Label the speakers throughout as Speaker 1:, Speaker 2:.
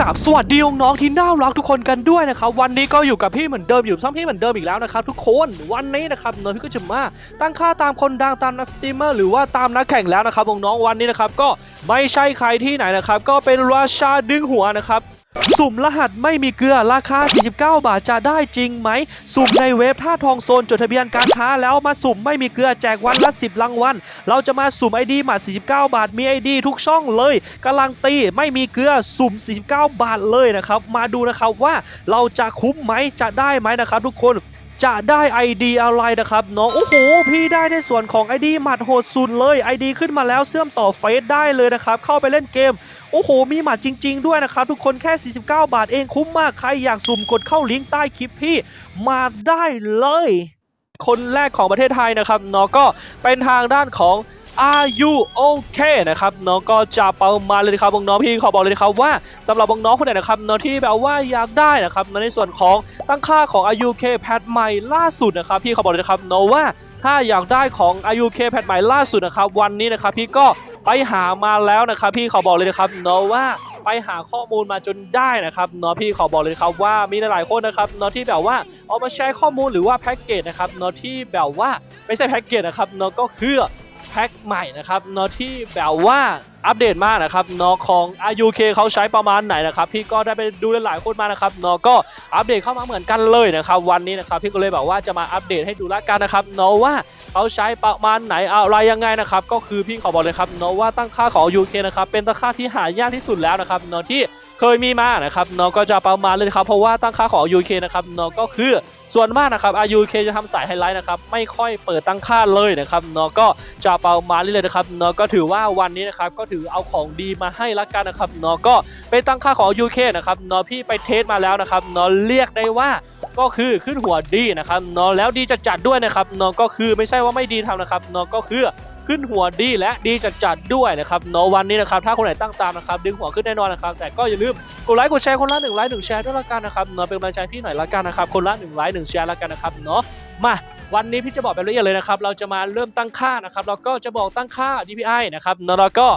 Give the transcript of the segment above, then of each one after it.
Speaker 1: กับสวัสดีน้องๆที่น่ารักทุกคนกันด้วยนะครับวันนี้ก็อยู่กับพี่เหมือนเดิมอยู่ช่องพี่เหมือนเดิมอีกแล้วนะครับทุกคนวันนี้นะครับน้องพี่ก็จะมาตั้งค่าตามคนดังตามนักสตรีมเมอร์หรือว่าตามนักแข่งแล้วนะครับน้องๆวันนี้นะครับก็ไม่ใช่ใครที่ไหนนะครับก็เป็นราชาดึงหัวนะครับ สุ่มรหัสไม่มีเกลือราคา 49 บาทจะได้จริงไหม สุ่มในเว็บท่าทองโซนจดทะเบียนการค้าแล้วมาสุ่มไม่มีเกลือแจกวันละ 10รางวัล เราจะมาสุ่มไอดีหมา 49 บาทมีไอดีทุกช่องเลยกำลังตีไม่มีเกลือสุ่ม 49 บาทเลยนะครับ มาดูนะครับว่าเราจะคุ้มไหมจะได้ไหมนะครับทุกคน จะได้ไอดีอะไรนะครับน้องโอ้โหพี่ได้ในส่วนของไอดีหมัดโหดสุดเลยไอดีขึ้นมาแล้วเชื่อมต่อเฟสได้เลยนะครับเข้าไปเล่นเกมโอ้โห มีหมัดจริง ๆ ด้วยนะครับ ทุกคนแค่ 49 บาทเองคุ้มมาก ใครอยากสุ่มกดเข้าลิงก์ใต้คลิปพี่มาได้เลย คนแรกของประเทศไทยนะครับเนาะก็เป็นทางด้านของ Are you okay นะครับเนาะก็จะเประมาเลยนะครับน้องพี่ขอบอกเลยนะครับว่าสำหรับน้องคนไหนนะครับเนาะที่แบบว่าอยากได้นะครับในส่วนของตั้งค่าของ Are you okay แพทใหม่ล่าสุดนะครับพี่ขอบอกเลยนะครับเนาะว่าถ้าอยากได้ของ Are you okay แพทใหม่ล่าสุดนะครับวันนี้นะครับพี่ก็ไปหามาแล้วนะครับพี่ขอบอกเลยนะครับเนาะว่าไปหาข้อมูลมาจนได้นะครับเนาะพี่ขอบอกเลยนะครับว่ามีหลายๆคนนะครับเนาะที่แบบว่าเอามาแชร์ข้อมูลหรือว่าแพ็กเกจนะครับเนาะที่แบบว่าไม่ใช่แพ็กเกจนะครับเนาะก็คือ พ็คใหม่นะครับเนาะที่แบบว่าอัปเดตมากนะครับเนาะของ RUK เขาใช้ประมาณไหนนะครับพี่ก็ได้ไปดูหลายคนมานะครับเนาะก็อัปเดตเข้ามาเหมือนกันเลยนะครับวันนี้นะครับพี่ก็เลยแบบว่าจะมาอัปเดตให้ดูละกันนะครับเนาะว่าเขาใช้ประมาณไหนอะไรยังไงนะครับก็คือพี่ขอบอกเลยครับเนาะว่าตั้งค่าของ UK นะครับเป็นตั้งค่าที่หายากที่สุดแล้วนะครับเนาะที่ เคยมีมานะครับเนาะก็จะประมาณเลยครับเพราะว่าตั้งค่าของ UK นะครับเนาะก็คือส่วนมากนะครับ UK จะทำสายไฮไลท์นะครับไม่ค่อยเปิดตั้งค่าเลยนะครับเนาะก็จะเปามาเรื่อยนะครับเนาะก็ถือว่าวันนี้นะครับก็ถือเอาของดีมาให้ละกันนะครับเนาะก็เป็นตั้งค่าของ UK นะครับเนาะพี่ไปเทสมาแล้วนะครับเนาะเรียกได้ว่าก็คือขึ้นหัวดีนะครับเนาะแล้วดีจะจัดด้วยนะครับเนาะก็คือไม่ใช่ว่าไม่ดีทำนะครับเนาะก็คือ ขึ้นหัวดีและดีจัดจัดๆด้วยนะครับเนาะวันนี้นะครับถ้าคนไหนตั้งตามนะครับดึงหัวขึ้นแน่นอนนะครับแต่ก็อย่าลืมกดไลค์กดแชร์คนละหนึ่งไลค์หนึ่งแชร์ด้วยละกันนะครับเนาะเป็นกำลังใจพี่หน่อยละกันนะครับคนละหนึ่งไลค์หนึ่งแชร์ละกันนะครับเนาะมาวันนี้พี่จะบอกแบบละเอียดเลยนะครับเราจะมาเริ่มตั้งค่านะครับเราก็จะบอกตั้งค่า DPI นะครับเนาะแล้วก็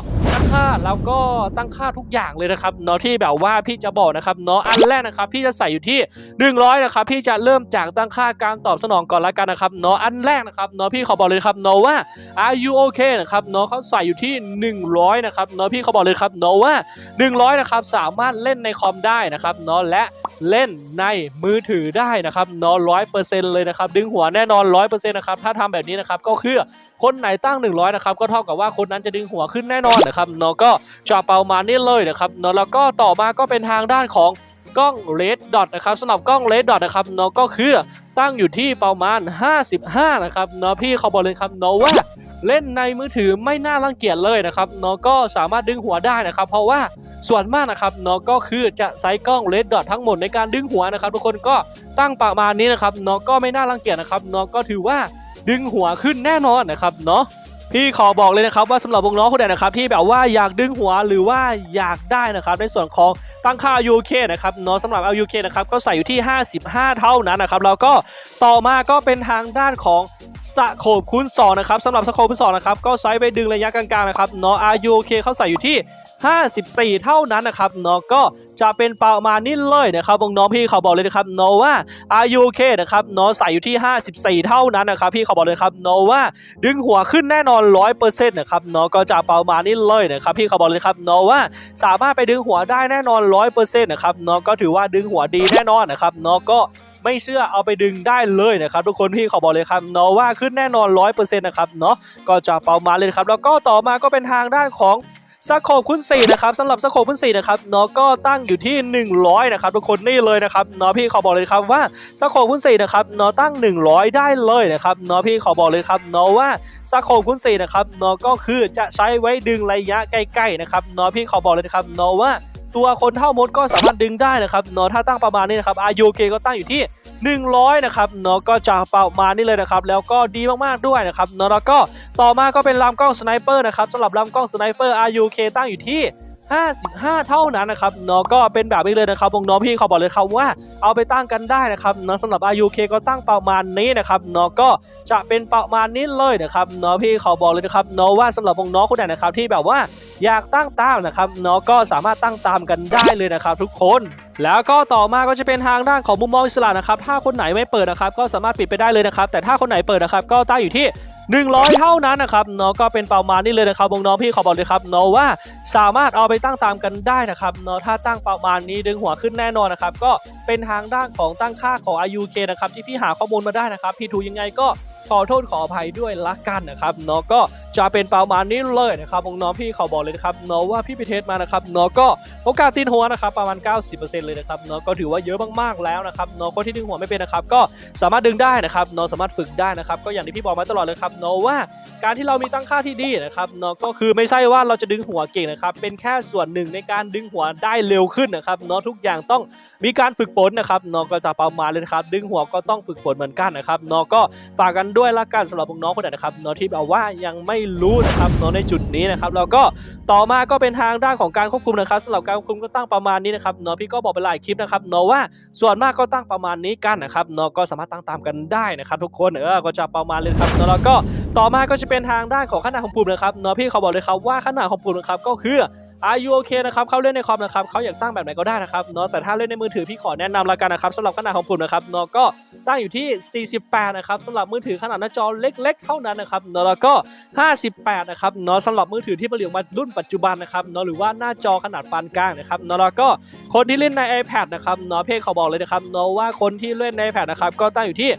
Speaker 1: ค่าแล้วก็ตั้งค่าทุกอย่างเลยนะครับเนาะที่แบบว่าพี่จะบอกนะครับเนาะอันแรกนะครับพี่จะใส่อยู่ที่ 100นะครับพี่จะเริ่มจากตั้งค่าการตอบสนองก่อนละกันนะครับเนาะอันแรกนะครับเนาะพี่ขอบอกเลยครับเนาะว่า Are you okay นะครับเนาะเขาใส่อยู่ที่ 100นะครับเนาะพี่เขาบอกเลยครับเนาะว่า 100นะครับสามารถเล่นในคอมได้นะครับเนาะและเล่นในมือถือได้นะครับเนาะร้อยเปอร์เซ็นต์เลยนะครับ ดึงหัวแน่นอนร้อยเปอร์เซ็นต์นะครับ ถ้าทำแบบนี้นะครับ ก็คือคนไหนตั้ง100นะครับ ก็เท่ากับว่าคนนั้นจะดึงหัวขึ้นแน่นอนนะครับเนาะก็จะเปามานี่เลยนะครับเนาะแล้วก็ต่อมาก็เป็นทางด้านของกล้อง Red Dot นะครับสำหรับกล้อง Red Dot นะครับเนาะก็คือตั้งอยู่ที่ประมาณ 55 นะครับเนาะพี่เขาบอกเลยครับเนาะว่าเล่นในมือถือไม่น่ารังเกียจเลยนะครับเนาะก็สามารถดึงหัวได้นะครับ เพราะว่าส่วนมากนะครับเนาะก็คือจะใช้กล้องเลดดอททั้งหมดในการดึงหัวนะครับทุกคนก็ตั้งประมาณนี้นะครับเนาะก็ไม่น่ารังเกียจนะครับเนาะก็ถือว่าดึงหัวขึ้นแน่นอนนะครับเนาะ พี่ขอบอกเลยนะครับว่าสำหรับวงน้องคนไหนนะครับที่แบบว่าอยากดึงหัวหรือว่าอยากได้นะครับในส่วนของตั้งค่า UK นะครับเนาะสำหรับ UK นะครับก็ใส่อยู่ที่ 55 เท่านั้นนะครับแล้วก็ต่อมาก็เป็นทางด้านของ สะโขบคูณ2นะครับสำหรับสะโขบคูณ2นะครับก็ไซส์ไปดึงระยะกลางๆนะครับเนาะ RUK เขาใส่อยู่ที่ 54 เท่านั้นนะครับเนาะก็จะเป็นประมาณนี้เลยนะครับน้องพี่เขาบอกเลยนะครับเนาะว่า RUK นะครับเนาะใส่อยู่ที่ 54 เท่านั้นนะครับพี่เขาบอกเลยครับเนาะว่าดึงหัวขึ้นแน่นอน 100%นะครับเนาะก็จะประมาณนี้เลยนะครับพี่เขาบอกเลยครับเนาะว่าสามารถไปดึงหัวได้แน่นอน 100%นะครับเนาะก็ถือว่าดึงหัวดีแน่นอนนะครับเนาะก็ไม่เชื่อเอาไปดึงได้เลยนะครับทุกคนพี่ขอบอกเลยครับเนาะว่าขึ้นแน่นอน 100%นะครับเนาะก็จะเปามาเลยครับแล้วก็ต่อมาก็เป็นทางด้านของสโคปคุณ4นะครับสำหรับสโคปคุณ4นะครับเนาะก็ตั้งอยู่ที่ 100นะครับทุกคนนี่เลยนะครับเนาะพี่ขอบอกเลยครับว่าสโคปคุณ4นะครับเนาะตั้ง 100 ได้เลยนะครับเนาะพี่ขอบอกเลยครับเนาะว่าสโคปคุณ4นะครับเนาะก็คือจะใช้ไว้ดึงระยะใกล้ๆนะครับเนาะพี่ขอบอกเลยครับเนาะว่า ตัวคนเท่ามดก็สามารถดึงได้นะครับเนาะถ้าตั้งประมาณนี้นะครับอายุเก็ตั้งอยู่ที่ 100 นะครับเนาะก็จะประมาณนี้เลยนะครับ แล้วก็ดีมากๆด้วยนะครับเนาะแล้วก็ต่อมาก็เป็นลำกล้องสไนเปอร์นะครับสำหรับลำกล้องสไนเปอร์รูคตั้งอยู่ที่ 55 เท่านั้นนะครับเนาะก็เป็นแบบนี้เลยนะครับน้องพี่เขาบอกเลยครับว่าเอาไปตั้งกันได้นะครับเนาะสำหรับ RUK ก็ตั้งประมาณนี้นะครับเนาะก็จะเป็นประมาณนี้เลยนะครับเนาะพี่เขาบอกเลยนะครับเนาะว่าสำหรับน้องคนไหนนะครับที่แบบว่าอยากตั้งตามนะครับเนาะก็สามารถตั้งตามกันได้เลยนะครับ ทุกคนแล้วก็ต่อมาก็จะเป็นทางด้านของมุมมองอิสระนะครับ ถ้าคนไหนไม่เปิดนะครับ ก็สามารถปิดไปได้เลยนะครับ แต่ถ้าคนไหนเปิดนะครับ ก็ตั้งอยู่ที่ 100 เท่านั้นนะครับเนาะก็เป็นประมาณนี้เลยนะครับวงน้องพี่ขอบอกเลยครับเนาะว่าสามารถเอาไปตั้งตามกันได้นะครับเนาะถ้าตั้งประมาณนี้ดึงหัวขึ้นแน่นอนนะครับก็เป็นทางด้านของตั้งค่าของ IUK นะครับที่พี่หาข้อมูลมาได้นะครับพี่ถูยังไงก็ขอโทษขออภัยด้วยละกันนะครับเนาะก็ จะเป็นประมาณนี้เลยนะครับวงน้องพี่เขาบอกเลยนะครับเนาะว่าพี่ไปเทสมานะครับเนาะก็โอกาสตีนหัวนะครับประมาณ 90%เลยนะครับเนาะก็ถือว่าเยอะมากๆแล้วนะครับเนาะคนที่ดึงหัวไม่เป็นนะครับก็สามารถดึงได้นะครับเนาะสามารถฝึกได้นะครับก็อย่างที่พี่บอกมาตลอดเลยครับเนาะว่าการที่เรามีตั้งค่าที่ดีนะครับเนาะก็คือไม่ใช่ว่าเราจะดึงหัวเก่งนะครับเป็นแค่ส่วนหนึ่งในการดึงหัวได้เร็วขึ้นนะครับเนาะทุกอย่างต้องมีการฝึกฝนนะครับเนาะก็จะประมาณเลยนะครับดึงหัวก็ต้องฝึกฝนเหมือนกันนะครับเนาะก็ฝากกันด้วยละกันสำหรับน้องคนไหนนะครับนาะที่แบบว่ายังไม่รู้นะครับเนาะในจุดนี้นะครับแล้วก็ต่อมาก็เป็นทางด้านของการควบคุมนะครับสำหรับการควบคุมก็ตั้งประมาณนี้นะครับเนาะพี่ก็บอกไปหลายคลิปนะครับเนาะว่าส่วนมากก็ตั้งประมาณนี้กันนะครับเนาะก็สามารถตั้งตามกันได้นะครับ ทุกคนเออก็จะประมาณเลยครับเนาะแล้วก็ต่อมาก็จะเป็นทางด้านของขนาดของปุ่มนะครับเนาะพี่เขาบอกเลยครับว่าขนาดของปุ่มนะครับก็คือ Are you okay นะครับเขาเล่นในคอมนะครับเขาอยากตั้งแบบไหนก็ได้นะครับเนาะแต่ถ้าเล่นในมือถือพี่ขอแนะนำละกันนะครับสำหรับขนาดของปุ่มนะครับเนาะก็ตั้งอยู่ที่ 48 นะครับสำหรับมือถือขนาดหน้าจอเล็ก ๆ เท่านั้นนะครับเนาะแล้วก็ 58 นะครับเนาะสำหรับมือถือที่ผลิตมารุ่นปัจจุบันนะครับเนาะหรือว่าหน้าจอขนาดปานกลางนะครับเนาะแล้วก็คนที่เล่นใน iPad นะครับเนาะพี่เขาบอกเลยนะครับเนาะว่าคนที่เล่นใน iPad นะครับก็ตั้งอยู่ที่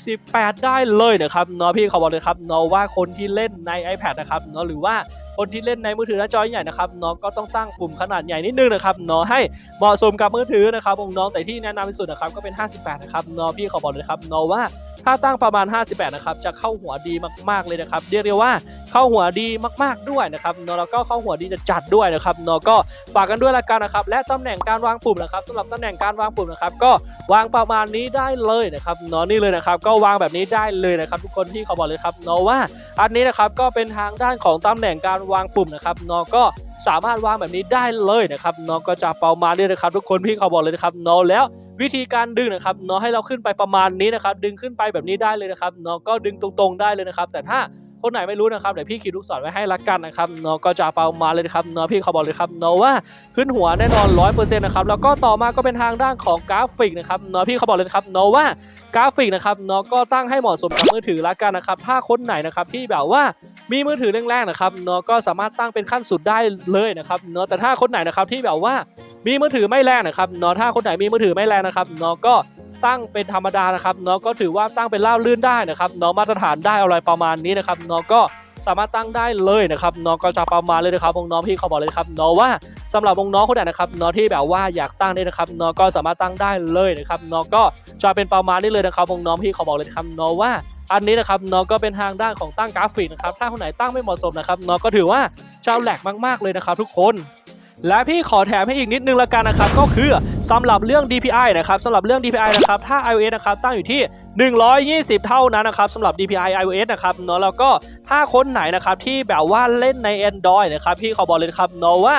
Speaker 1: 68 ได้เลยนะครับเนาะพี่เขาบอกเลยครับเนาะว่าคนที่เล่นใน iPad นะครับเนาะหรือว่า คนที่เล่นในมือถือหน้าจอใหญ่นะครับน้องก็ต้องตั้งปุ่มขนาดใหญ่นิดนึงนะครับเนาะให้เหมาะสมกับมือถือนะครับองน้องแต่ที่แนะนำที่สุดนะครับก็เป็น 58 นะครับเนาะพี่เขาบอกเลยครับเนาะว่าถ้าตั้งประมาณ 58 นะครับ จะเข้าหัวดีมาก ๆ เลยนะครับ เรียกได้ว่าเข้าหัวดีมากๆด้วยนะครับเนาะแล้วก็เข้าหัวดีจะจัดด้วยนะครับเนาะก็ฝากกันด้วยละกันนะครับ และตำแหน่งการวางปุ่มนะครับสำหรับตำแหน่งการวางปุ่มนะครับ ก็วางประมาณนี้ได้เลยนะครับเนาะนี่เลยนะครับ ก็วางแบบนี้ได้เลยนะครับ ทุกคนที่เขาบอกเลยครับเนาะว่า อันนี้นะครับก็เป็นทางด้านของตำแหน่งการวางปุ่มนะครับเนาะก็สามารถวางแบบนี้ได้เลยนะครับเนาะก็จะประมาณนี้นะครับ ทุกคนที่เขาบอกเลยนะครับเนาะแล้ว วิธีการดึงนะครับเนาะให้เราขึ้นไปประมาณนี้นะครับ ดึงขึ้นไปแบบนี้ได้เลยนะครับเนาะก็ดึงตรงๆได้เลยนะครับ แต่ถ้าคนไหนไม่รู้นะครับเดี๋ยวพี่ขีดลูกศรไว้ให้ละกันนะครับเนาะก็จะปามาเลยนะครับเนาะพี่เขาบอกเลยครับเนาะว่าขึ้นหัวแน่นอน 100%นะครับแล้วก็ต่อมาก็เป็นทางด้านของกราฟิกนะครับเนาะพี่เขาบอกเลยครับเนาะว่า กราฟิกนะครับเนาะก็ตั้งให้เหมาะสมกับมือถือละกันนะครับ ถ้าคนไหนนะครับที่แบบว่ามีมือถือแรงๆนะครับเนาะก็สามารถตั้งเป็นขั้นสุดได้เลยนะครับเนาะแต่ถ้าคนไหนนะครับที่แบบว่ามีมือถือไม่แรงนะครับเนาะถ้าคนไหนมีมือถือไม่แรงนะครับเนาะก็ตั้งเป็นธรรมดานะครับเนาะก็ถือว่าตั้งเป็นราบลื่นได้นะครับเนาะมาตรฐานได้อะไรประมาณนี้นะครับเนาะก็ สามารถตั้งได้เลยนะครับน้องก็จะประมาณเลยนะครับวงน้องพี่เขาบอกเลยครับน้องว่าสำหรับวงน้องคนไหนนะครับน้องที่แบบว่าอยากตั้งได้นะครับน้องก็สามารถตั้งได้เลยนะครับน้องก็จะเป็นประมาณนี้เลยนะครับวงน้องพี่เขาบอกเลยครับน้องว่าอันนี้นะครับน้องก็เป็นทางด้านของตั้งกราฟิกนะครับถ้าคนไหนตั้งไม่เหมาะสมนะครับน้องก็ถือว่าเจ้าแหลกมาก ๆเลยนะครับทุกคนและพี่ขอแถมให้อีกนิดนึงละกันนะครับ ก็คือสำหรับเรื่อง DPI นะครับสำหรับเรื่อง DPI นะครับถ้า iOS นะครับตั้งอยู่ที่ 120 เท่านั้นนะครับสำหรับ DPI iOS นะครับเนาะแล้วก็ ถ้าคนไหนนะครับที่แบบว่าเล่นใน Android นะครับพี่ขอบอกเลยนครับเนาะว่า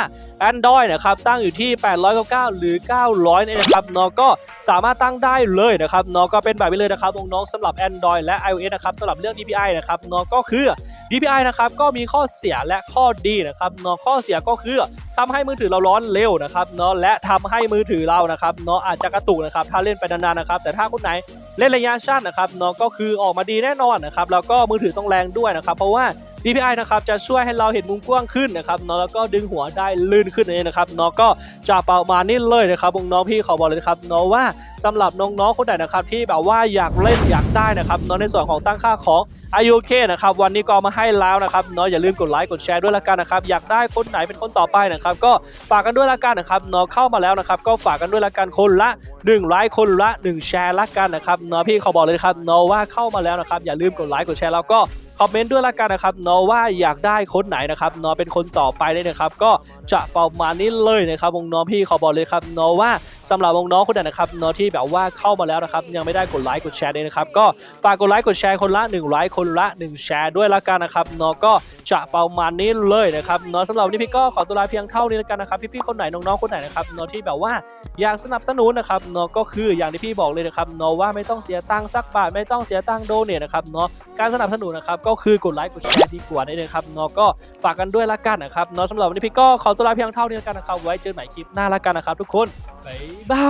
Speaker 1: Android นะครับตั้งอยู่ที่ 899 หรือ 900เนี่ยนะครับเนาะก็สามารถตั้งได้เลยนะครับเนาะก็เป็นแบบนี้เลยนะครับน้องๆสำหรับ Android และ iOS นะครับสำหรับเรื่อง DPI นะครับเนาะก็คือ DPI นะครับก็มีข้อเสียและข้อดีนะครับเนาะข้อเสียก็คือทำให้มือถือเราร้อนเร็วนะครับเนาะและทำให้มือถือเรานะครับเนาะอาจจะกระตุกนะครับถ้าเล่นไปนานๆนะครับแต่ถ้าคนไหน เล่นระยะสั้นนะครับเนาะก็คือออกมาดีแน่นอนนะครับแล้วก็มือถือต้องแรงด้วยนะครับเพราะว่า DPI นะครับจะช่วยให้เราเห็นมุมกว้างขึ้นนะครับเนาะแล้วก็ดึงหัวได้ลื่นขึ้นเองนะครับเนาะก็จะประมาณนี้เลยนะครับวงน้องพี่ขอบอกเลยครับเนาะว่าสำหรับน้องๆคนไหนนะครับที่แบบว่าอยากเล่นอยากได้นะครับเนาะในส่วนของตั้งค่าของ IUK นะครับวันนี้ก็มาให้แล้วนะครับเนาะอย่าลืมกดไลค์กดแชร์ด้วยละกันนะครับอยากได้คนไหนเป็นคนต่อไปนะครับก็ฝากกันด้วยละกันนะครับเนาะเข้ามาแล้วนะครับก็ฝากกันด้วยละกันคนละ1ไลค์คนละ 1 แชร์ละกันนะครับเนาะพี่เขาบอกเลยครับเนาะว่าเข้ามาแล้วนะครับอย่าลืมกดไลค์กดแชร์แล้วก็คอมเมนต์ด้วยละกันนะครับเนาะว่าอยากได้คนไหนนะครับเนาะเป็นคนต่อไปเลยนะครับก็จะประมาณนี้เลยนะครับวงน้องพี่เขาบอกเลยครับเนาะว่าสำหรับน้องๆคนไหนนะครับเนาะที่แบบว่าเข้ามาแล้วนะครับยังไม่ได้กดไลค์กดแชร์ด้วยนะครับก็ฝากกดไลค์กดแชร์คนละ1ไลค์คนละ 1 แชร์ด้วยละกันนะครับเนาะก็จะประมาณนี้เลยนะครับเนาะสำหรับวันนี้พี่ก็ขอตัวลาเพียงเท่านี้ล้วกันนะครับพี่ๆคนไหนน้องๆคนไหนนะครับเนาะที่แบบว่าอยากสนับสนุนนะครับเนาะก็คืออย่างที่พี่บอกเลยนะครับเนาะว่าไม่ต้องเสียตังค์สักบาทไม่ต้องเสียตังค์โดเนทนะครับเนาะการสนับสนุนนะครับก็คือกดไลค์กดแชร์ดีกว่านี่นะครับเนาะก็ฝากกันด้วยละกันนะครับเนาะสำหรับวันนี้พี่ก็ขอตัวลาเพียงเท่านี้ล้วกันนะครับไว้เจอใหม่คลิปหน้าละกันนะครับทุกคนบ๊ายบา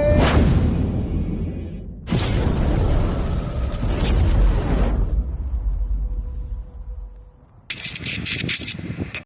Speaker 1: ย